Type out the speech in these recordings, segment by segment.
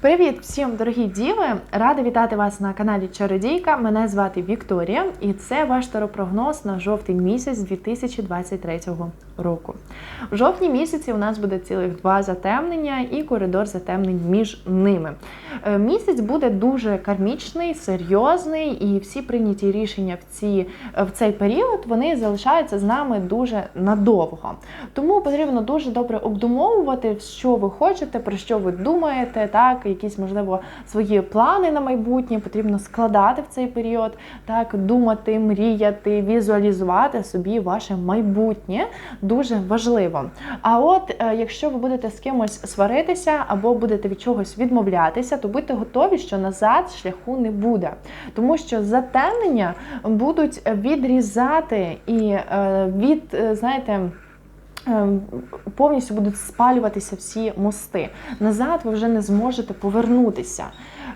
Привіт всім, дорогі діви! Рада вітати вас на каналі Чародійка. Мене звати Вікторія, і це ваш таропрогноз на жовтень місяць 2023 року. В жовтні місяці у нас буде цілих два затемнення і коридор затемнень між ними. Е, Місяць буде дуже кармічний, серйозний, і всі прийняті рішення в, ці, в цей період вони залишаються з нами дуже надовго. Тому потрібно дуже добре обдумовувати, що ви хочете, про що ви думаєте, так, якісь, можливо, свої плани на майбутнє потрібно складати в цей період, так, думати, мріяти, візуалізувати собі ваше майбутнє дуже важливо. А от е, якщо ви будете з кимось сваритися або будете від чогось відмовлятися, то будьте готові, що назад шляху не буде. Тому що затемнення будуть відрізати і е, від, е, знаєте, повністю будуть спалюватися всі мости. Назад ви вже не зможете повернутися.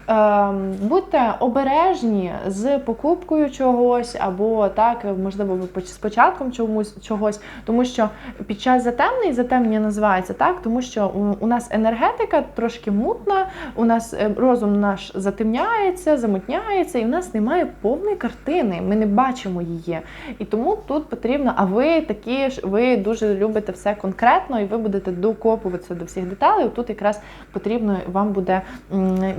Ем, Будьте обережні з покупкою чогось, або так, можливо, з початком чомусь чогось, тому що під час затемнення, затемнення називається так, тому що у- нас енергетика трошки мутна, у нас е, розум наш затемняється, замутняється, і в нас немає повної картини. Ми не бачимо її. І тому тут потрібно, а ви такі ж, ви дуже любите все конкретно, і ви будете докопуватися до всіх деталей. Тут якраз потрібно вам буде м,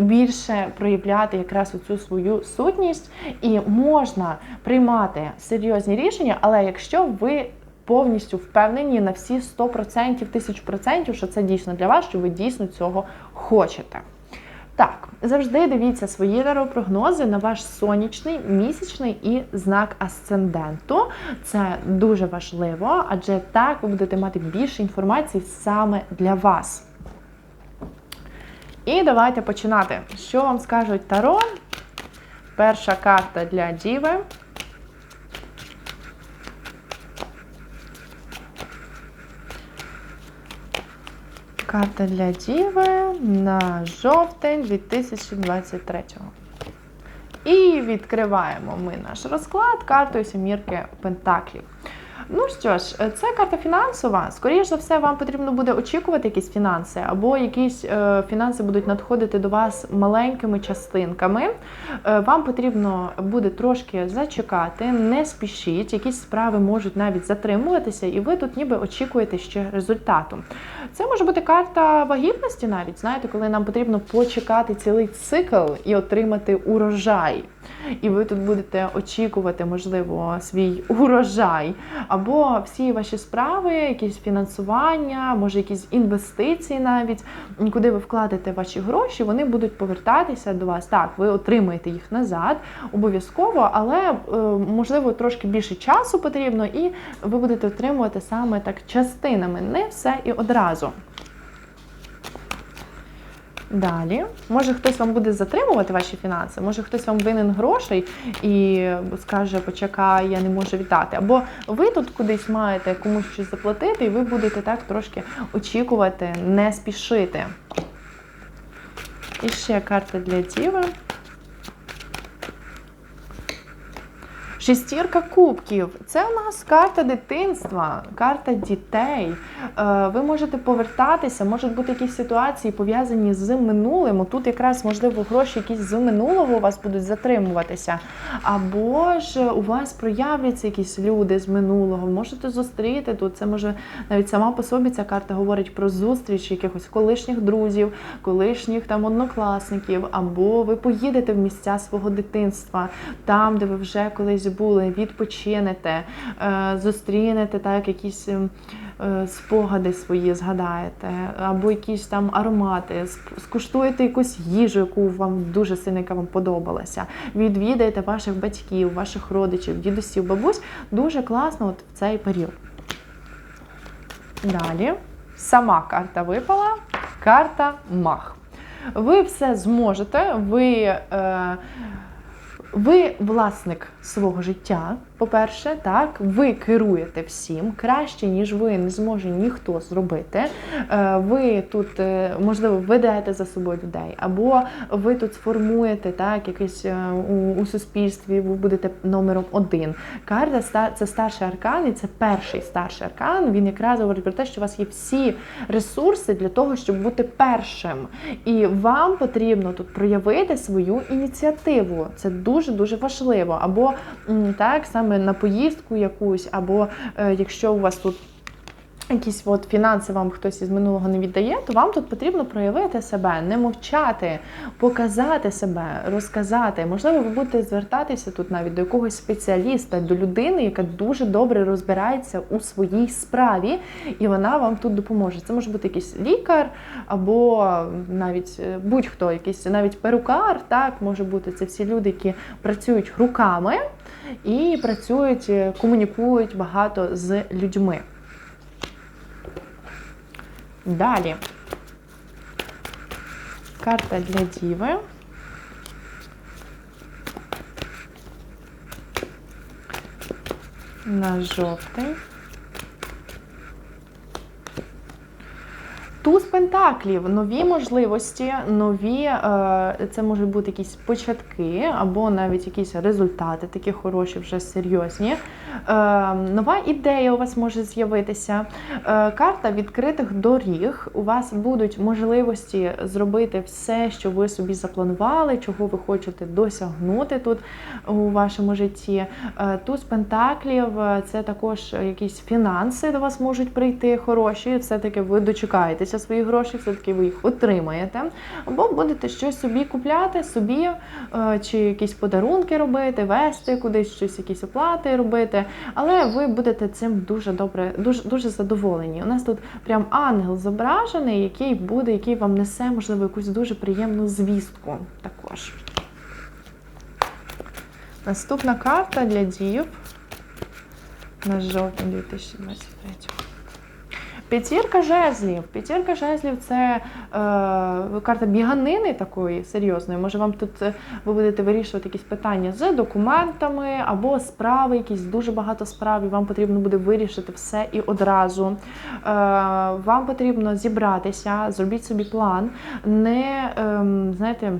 більше проявляти якраз оцю свою сутність, і можна приймати серйозні рішення, але якщо ви повністю впевнені на всі 100%, 1000%, що це дійсно для вас, що ви дійсно цього хочете. Так, завжди дивіться свої таропрогнози на ваш сонячний, місячний і знак асценденту. Це дуже важливо, адже так ви будете мати більше інформації саме для вас. І давайте починати. Що вам скажуть Таро? Перша карта для Діви. Карта для Діви на жовтень 2023. І відкриваємо ми наш розклад картою Сімірки Пентаклів. Ну що ж, це карта фінансова. Скоріше за все, вам потрібно буде очікувати якісь фінанси, або якісь е, фінанси будуть надходити до вас маленькими частинками. Е, вам потрібно буде трошки зачекати, не спішіть, якісь справи можуть навіть затримуватися, і ви тут ніби очікуєте ще результату. Це може бути карта вагітності, навіть знаєте, коли нам потрібно почекати цілий цикл і отримати урожай. І ви тут будете очікувати, можливо, свій урожай. Або всі ваші справи, якісь фінансування, може якісь інвестиції навіть, куди ви вкладете ваші гроші, вони будуть повертатися до вас. Так, ви отримаєте їх назад, обов'язково, але е, можливо трошки більше часу потрібно, і ви будете отримувати саме так частинами, не все і одразу. Далі, може хтось вам буде затримувати ваші фінанси, може хтось вам винен грошей і скаже, почекай, я не можу віддати. Або ви тут кудись маєте комусь щось заплатити, і ви будете так трошки очікувати, не спішити. І ще карта для діви. Шестірка кубків це у нас карта дитинства, карта дітей. Е, Ви можете повертатися, можуть бути якісь ситуації пов'язані з минулим. Тут якраз, можливо, гроші якісь з минулого у вас будуть затримуватися. Або ж у вас проявляться якісь люди з минулого. Можете зустріти тут. Це може навіть сама по собі ця карта говорить про зустріч якихось колишніх друзів, колишніх там однокласників, або ви поїдете в місця свого дитинства, там, де ви вже колись були, відпочинете, е, зустрінете так, якісь ем, е, спогади свої згадаєте, або якісь там аромати, скуштуєте якусь їжу, яку вам дуже сильно яка вам подобалася. Відвідаєте ваших батьків, ваших родичів, дідусів, бабусь. Дуже класно от в цей період. Далі сама карта випала, карта мах. Ви все зможете, ви. Е, ви власник свого життя, По-перше, так, ви керуєте всім краще, ніж ви не зможе ніхто зробити. Е, Ви тут, е, можливо, ведете за собою людей, або ви тут сформуєте так, якийсь е, у, у суспільстві, ви будете номером один. Карта це старший аркан, і це перший старший аркан. Він якраз говорить про те, що у вас є всі ресурси для того, щоб бути першим. І вам потрібно тут проявити свою ініціативу. Це дуже дуже важливо. Або так саме на поїздку якусь, або е, якщо у вас тут. Якісь от фінанси вам хтось із минулого не віддає, то вам тут потрібно проявити себе, не мовчати, показати себе, розказати. Можливо, ви будете звертатися тут навіть до якогось спеціаліста, до людини, яка дуже добре розбирається у своїй справі, і вона вам тут допоможе. Це може бути якийсь лікар, або навіть е, будь-хто, якийсь навіть перукар, так може бути. Це всі люди, які працюють руками і працюють, е, комунікують багато з людьми. Далі. Карта для діви. На жовтий. Туз пентаклів, нові можливості, нові, е, це можуть бути якісь початки, або навіть якісь результати, такі хороші, вже серйозні. Е, Нова ідея у вас може з'явитися. Е, Карта відкритих доріг. У вас будуть можливості зробити все, що ви собі запланували, чого ви хочете досягнути тут у вашому житті. Туз пентаклів це також якісь фінанси до вас можуть прийти хороші. Все-таки ви дочекаєтеся своїх грошей, все-таки ви їх отримаєте. Або будете щось собі купляти, собі е, чи якісь подарунки робити, вести кудись щось, якісь оплати робити. Але ви будете цим дуже добре, дуже дуже задоволені. У нас тут прям ангел зображений, який буде, який вам несе, можливо, якусь дуже приємну звістку також. Наступна карта для дів на жовтень 2023. П'ятірка жезлів. П'ятірка жезлів це е, карта біганини такої серйозної. Може, вам тут е, ви будете вирішувати якісь питання з документами або справи, якісь дуже багато справ, і вам потрібно буде вирішити все і одразу. Е, вам потрібно зібратися, зробіть собі план, не ем, знаєте.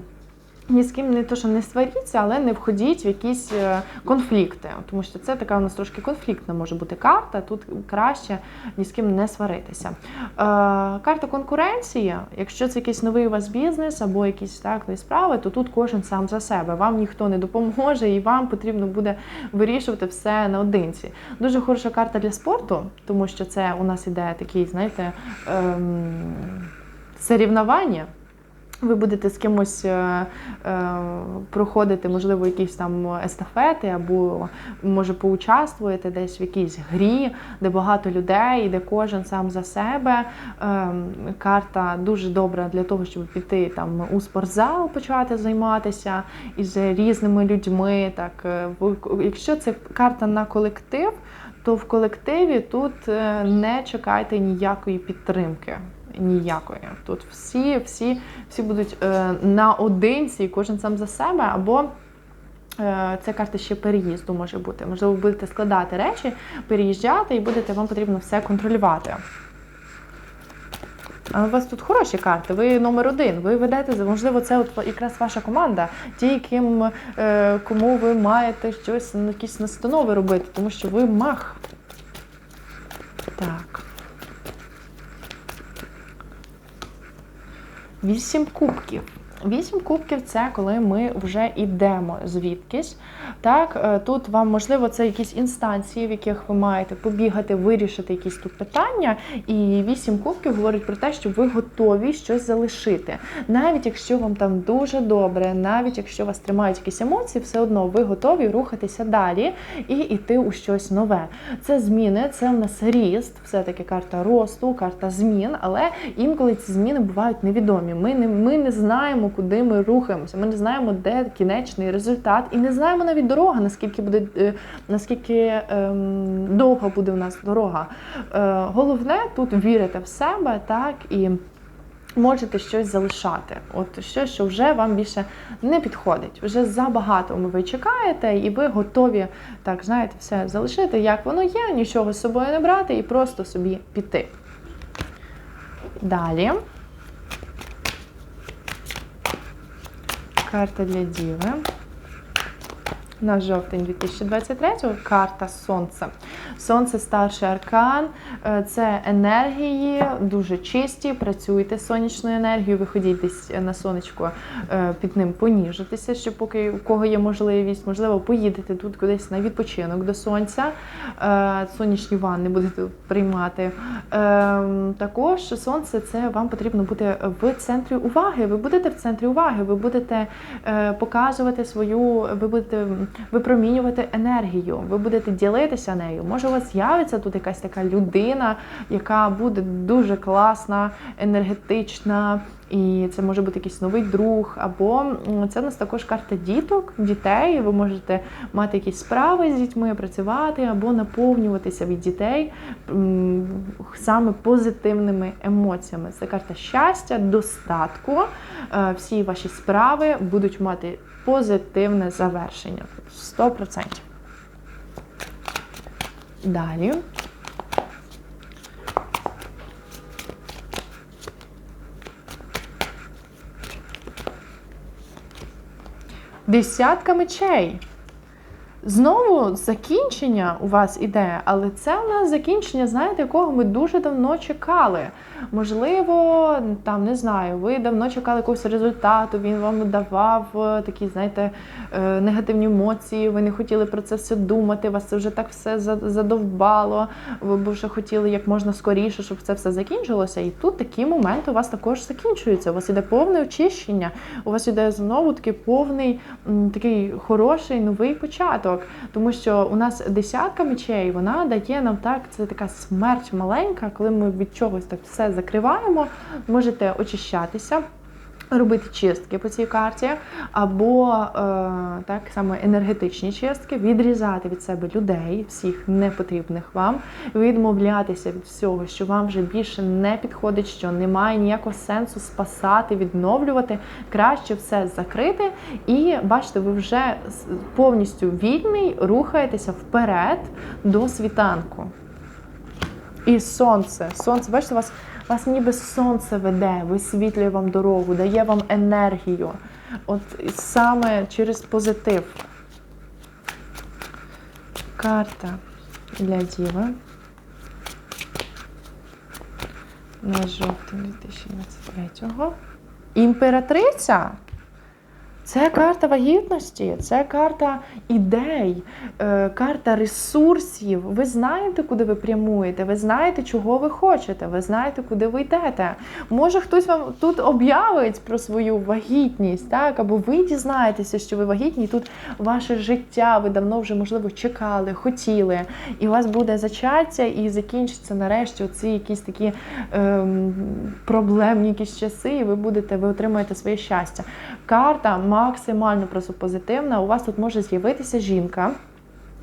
Ні з ким не то, що не сваріться, але не входіть в якісь е, конфлікти, тому що це така у нас трошки конфліктна може бути карта. Тут краще ні з ким не сваритися. Е, карта конкуренції. Якщо це якийсь новий у вас бізнес або якісь так справи, то тут кожен сам за себе. Вам ніхто не допоможе, і вам потрібно буде вирішувати все наодинці. Дуже хороша карта для спорту, тому що це у нас іде такий, знаєте, ем, соревнування. Ви будете з кимось е, е, проходити, можливо, якісь там естафети, або може поучаствуєте десь в якійсь грі, де багато людей, де кожен сам за себе. Е, карта дуже добра для того, щоб піти там у спортзал, почати займатися із різними людьми. Так, е, якщо це карта на колектив, то в колективі тут е, не чекайте ніякої підтримки. Ніякої. Тут всі, всі, всі будуть е, наодинці, і кожен сам за себе, або е, це карта ще переїзду може бути. Можливо, будете складати речі, переїжджати, і будете, вам потрібно все контролювати. А у вас тут хороші карти, ви номер один. Ви ведете, можливо, це от якраз ваша команда, ті, яким, е, кому ви маєте щось, ну, якісь настанови робити, тому що ви мах. Так. Вісім кубків. Вісім кубків це коли ми вже йдемо звідкись. Так, е, тут вам можливо це якісь інстанції, в яких ви маєте побігати, вирішити якісь тут питання. І вісім кубків говорить про те, що ви готові щось залишити. Навіть якщо вам там дуже добре, навіть якщо вас тримають якісь емоції, все одно ви готові рухатися далі і йти у щось нове. Це зміни, це в нас ріст, все-таки карта росту, карта змін, але інколи ці зміни бувають невідомі. Ми не, ми не знаємо, куди ми рухаємося. Ми не знаємо, де кінечний результат, і не знаємо навіть дорога, наскільки буде е, наскільки ем, довго буде у нас дорога. Е, головне тут вірити в себе, так і. можете щось залишати. От щось, що вже вам більше не підходить. Вже забагато ви чекаєте, і ви готові, так, знаєте, все залишити, як воно є, нічого з собою не брати і просто собі піти. Далі. Карта для Діви. На жовтень 2023 карта Сонце. Сонце старший аркан, е, це енергії, дуже чисті. Працюйте сонячною енергією, виходіть десь на сонечко е, під ним поніжитися, щоб поки у кого є можливість, можливо, поїдете тут кудись на відпочинок до сонця. Е, Сонячні ванни будете приймати. Також сонце це вам потрібно бути в центрі уваги. Ви будете в центрі уваги, ви будете показувати свою, ви будете випромінювати енергію, ви будете ділитися нею. Може, у вас з'явиться тут якась така людина, яка буде дуже класна, енергетична, і це може бути якийсь новий друг. Або це у нас також карта діток, дітей. Ви можете мати якісь справи з дітьми, працювати або наповнюватися від дітей саме позитивними емоціями. Це карта щастя, достатку. Е, Всі ваші справи будуть мати позитивне завершення. 100%. Далі. Десятка мечей. Знову закінчення у вас іде, але це у нас закінчення, знаєте, якого ми дуже давно чекали. Можливо, там не знаю, ви давно чекали якогось результату, він вам давав е, такі, знаєте, е, негативні емоції, ви не хотіли про це все думати, вас це вже так все задовбало, ви б вже хотіли як можна скоріше, щоб це все закінчилося. І тут такі моменти у вас також закінчуються. У вас іде повне очищення, у вас іде знову такий повний такий хороший новий початок. Тому що у нас десятка мечей, вона дає нам так, це така смерть маленька, коли ми від чогось так все закриваємо, можете очищатися. Робити чистки по цій карті, або е, так само енергетичні чистки, відрізати від себе людей, всіх непотрібних вам, відмовлятися від всього, що вам вже більше не підходить, що немає ніякого сенсу спасати, відновлювати. Краще все закрити, і бачите, ви вже повністю вільний, рухаєтеся вперед до світанку. І сонце. Сонце, бачите, вас, вас ніби сонце веде, висвітлює вам дорогу, дає вам енергію. От саме через позитив. Карта для Діви. На жовтень 2023-го. Імператриця. Це карта вагітності, це карта ідей, е, карта ресурсів. Ви знаєте, куди ви прямуєте, ви знаєте, чого ви хочете, ви знаєте, куди ви йдете. Може, хтось вам тут об'явить про свою вагітність, так? Або ви дізнаєтеся, що ви вагітні, тут ваше життя, ви давно вже, можливо, чекали, хотіли, і у вас буде зачаття, і закінчиться нарешті оці якісь такі ем, проблемні якісь часи, і ви будете, ви отримаєте своє щастя. Карта максимально просто позитивна. У вас тут може з'явитися жінка.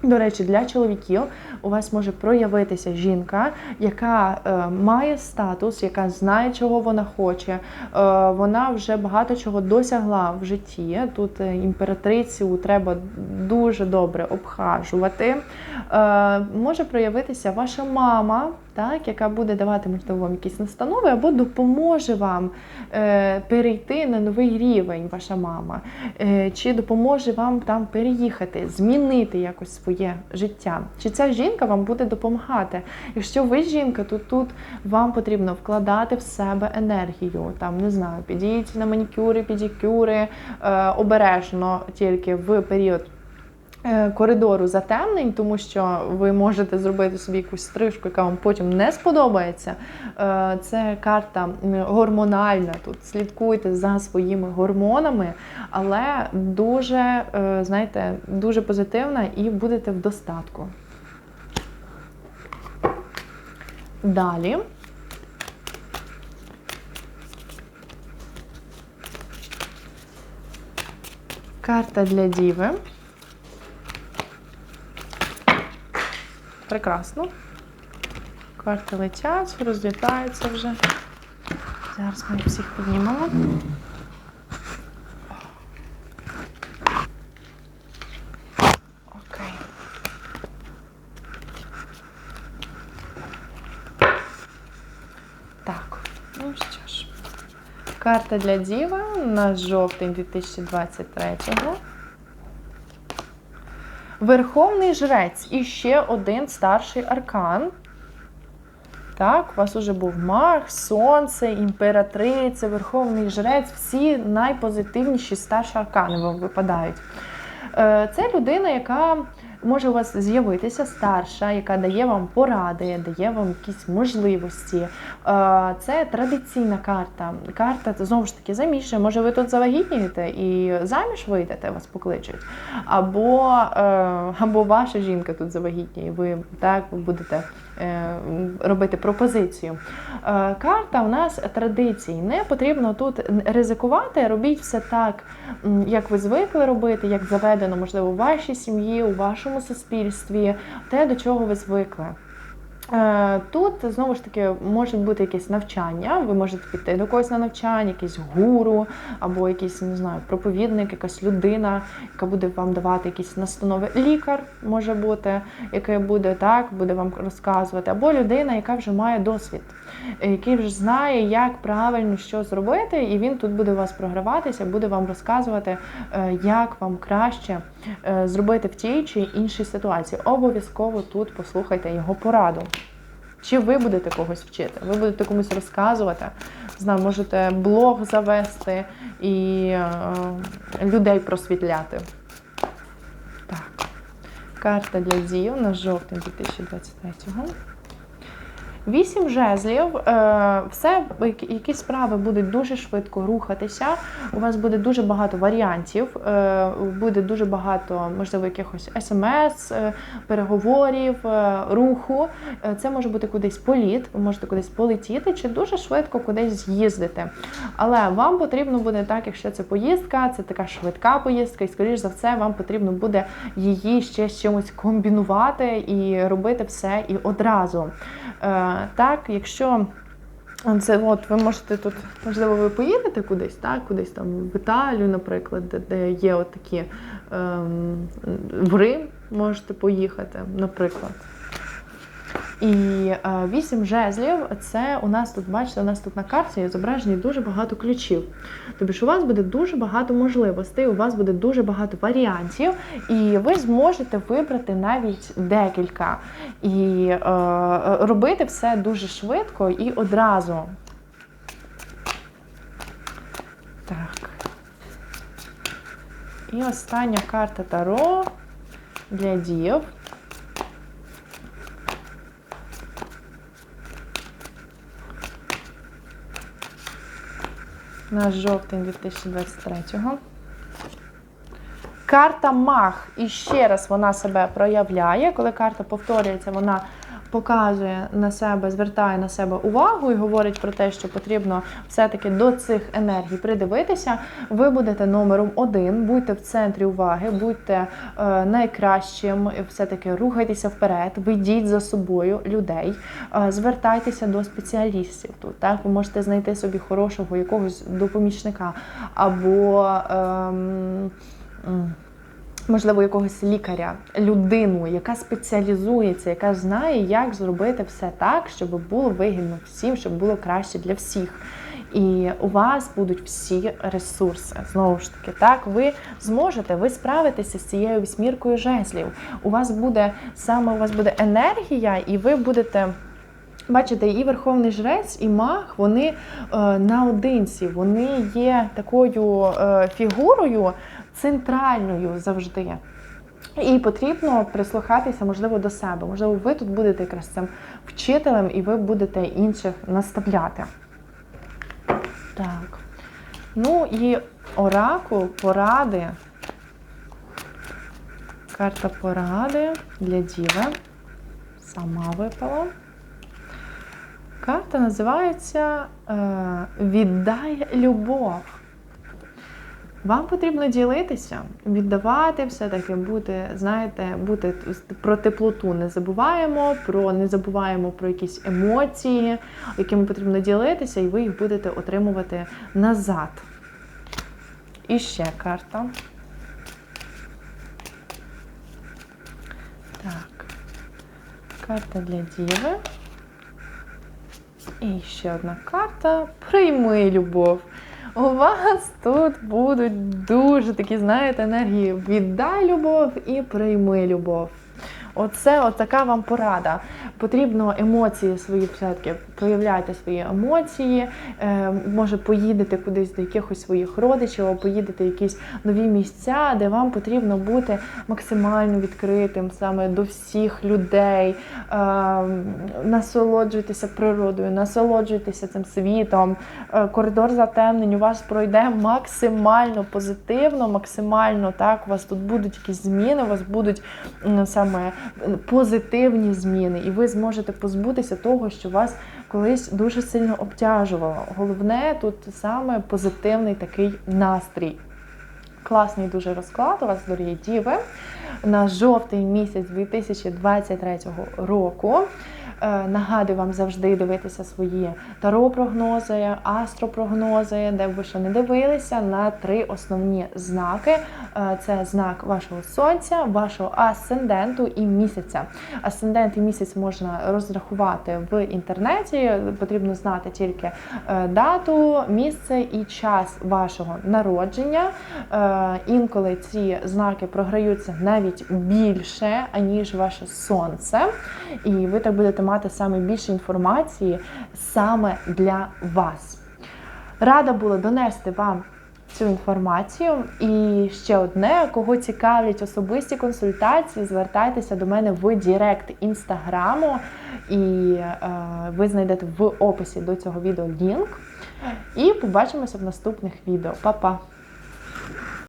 До речі, для чоловіків у вас може проявитися жінка, яка е, має статус, яка знає, чого вона хоче. Е, вона вже багато чого досягла в житті. Тут е, імператрицю треба дуже добре обхажувати. Е, може проявитися ваша мама, так, яка буде давати можливо вам якісь настанови, або допоможе вам е, перейти на новий рівень, ваша мама, е, чи допоможе вам там переїхати, змінити якось своє життя. Чи ця жінка вам буде допомагати? Якщо ви жінка, то тут вам потрібно вкладати в себе енергію. Там не знаю, підіть на манікюри, педикюри, е, обережно тільки в період. Е, Коридору затемнень, тому що ви можете зробити собі якусь стрижку, яка вам потім не сподобається. Е, Це карта гормональна. Тут слідкуйте за своїми гормонами, але дуже, е, знаєте, дуже позитивна і будете в достатку. Далі. Карта для діви. Прекрасно. Карти летять, розлітаються вже. Зараз ми всіх піднімемо. Окей. Так, ну що ж. Карта для Діва на жовтень 2023-го. Верховний жрець і ще один старший аркан. Так, у вас уже був маг, сонце, імператриця, верховний жрець, всі найпозитивніші старші аркани вам випадають. Е, Це людина, яка може у вас з'явитися старша, яка дає вам поради, дає вам якісь можливості. Е, Це традиційна карта. Карта знову ж таки заміжжя. Може, ви тут завагітнієте і заміж вийдете, вас покличуть. Або, е, або ваша жінка тут завагітніє, і ви так будете робити пропозицію. Е, Карта у нас традицій. Не потрібно тут ризикувати. Робіть все так, як ви звикли робити, як заведено, можливо, у вашій сім'ї, у вашому суспільстві, те, до чого ви звикли. Е, Тут знову ж таки можуть бути якісь навчання. Ви можете піти до когось на навчання, якийсь гуру, або якийсь, не знаю, проповідник, якась людина, яка буде вам давати якісь настанови. Лікар може бути, який буде так, буде вам розказувати, або людина, яка вже має досвід, який вже знає, як правильно що зробити, і він тут буде у вас програватися, буде вам розказувати, е, як вам краще е, зробити в тій чи іншій ситуації. Обов'язково тут послухайте його пораду. Чи ви будете когось вчити? Ви будете комусь розказувати, знаю, можете блог завести і е, людей просвітляти. Так. Карта для дів на жовтень 2023-го. Вісім жезлів, е, все, якісь справи будуть дуже швидко рухатися. У вас буде дуже багато варіантів, е, буде дуже багато, можливо, якихось смс, е, переговорів, руху. Це може бути кудись політ, ви можете кудись полетіти чи дуже швидко кудись з'їздити. Але вам потрібно буде так, якщо це поїздка, це така швидка поїздка, і скоріш за все, вам потрібно буде її ще з чимось комбінувати і робити все і одразу. Е, Так, якщо це от ви можете тут, можливо, ви поїдете кудись, так, кудись там в Італію, наприклад, де, де є от такі ем, в Рим можете поїхати, наприклад. І е, вісім жезлів це у нас тут, бачите, у нас тут на карті зображені дуже багато ключів. Тобто ж у вас буде дуже багато можливостей, у вас буде дуже багато варіантів, і ви зможете вибрати навіть декілька. І е, робити все дуже швидко і одразу. Так. І остання карта Таро для дів. На жовтень 2023-го. Карта Мах. І ще раз вона себе проявляє. Коли карта повторюється, вона показує на себе, звертає на себе увагу і говорить про те, що потрібно все-таки до цих енергій придивитися. Ви будете номером один, будьте в центрі уваги, будьте е, найкращим, все-таки рухайтеся вперед, ведіть за собою людей, е, звертайтеся до спеціалістів тут. Так, ви можете знайти собі хорошого якогось допомічника або. Ем, можливо, якогось лікаря, людину, яка спеціалізується, яка знає, як зробити все так, щоб було вигідно всім, щоб було краще для всіх. І у вас будуть всі ресурси. Знову ж таки, так, ви зможете, ви справитеся з цією вісьміркою жезлів. У вас буде саме у вас буде енергія, і ви будете. Бачите, і Верховний Жрець, і Маг, вони е, наодинці, вони є такою е, фігурою центральною завжди. І потрібно прислухатися, можливо, до себе. Можливо, ви тут будете якраз цим вчителем, і ви будете інших наставляти. Так. Ну і оракул, поради. Карта поради для діви. Сама випала. Карта називається е, Віддай любов. Вам потрібно ділитися, віддавати все-таки, бути, знаєте, бути про теплоту не забуваємо, про не забуваємо про якісь емоції, якими потрібно ділитися, і ви їх будете отримувати назад. І ще карта. Так. Карта для Діви. І ще одна карта. Прийми любов. У вас тут будуть дуже такі, знаєте, енергії. Віддай любов і прийми любов. Оце от така вам порада. Потрібно емоції свої все-таки проявляйте свої емоції. Е, може, поїдете кудись до якихось своїх родичів, або поїдете в якісь нові місця, де вам потрібно бути максимально відкритим саме до всіх людей. Е, насолоджуйтеся природою, насолоджуйтеся цим світом. Е, коридор затемнень у вас пройде максимально позитивно, максимально так. У вас тут будуть якісь зміни, у вас будуть саме позитивні зміни, і ви зможете позбутися того, що вас колись дуже сильно обтяжувало. Головне тут саме позитивний такий настрій. Класний дуже розклад у вас, дорогі діви, на жовтий місяць 2023 року. Е, Нагадую вам завжди дивитися свої таро-прогнози, астропрогнози, де б ви ще не дивилися, на три основні знаки: Е, це знак вашого сонця, вашого асценденту і місяця. Асцендент і місяць можна розрахувати в інтернеті. Потрібно знати тільки е, дату, місце і час вашого народження. Інколи ці знаки програються навіть більше, аніж ваше сонце. І ви так будете мати саме більше інформації саме для вас. Рада була донести вам цю інформацію. І ще одне, кого цікавлять особисті консультації, звертайтеся до мене в Директ інстаграму, і е, ви знайдете в описі до цього відео лінк. І побачимося в наступних відео. Па-па!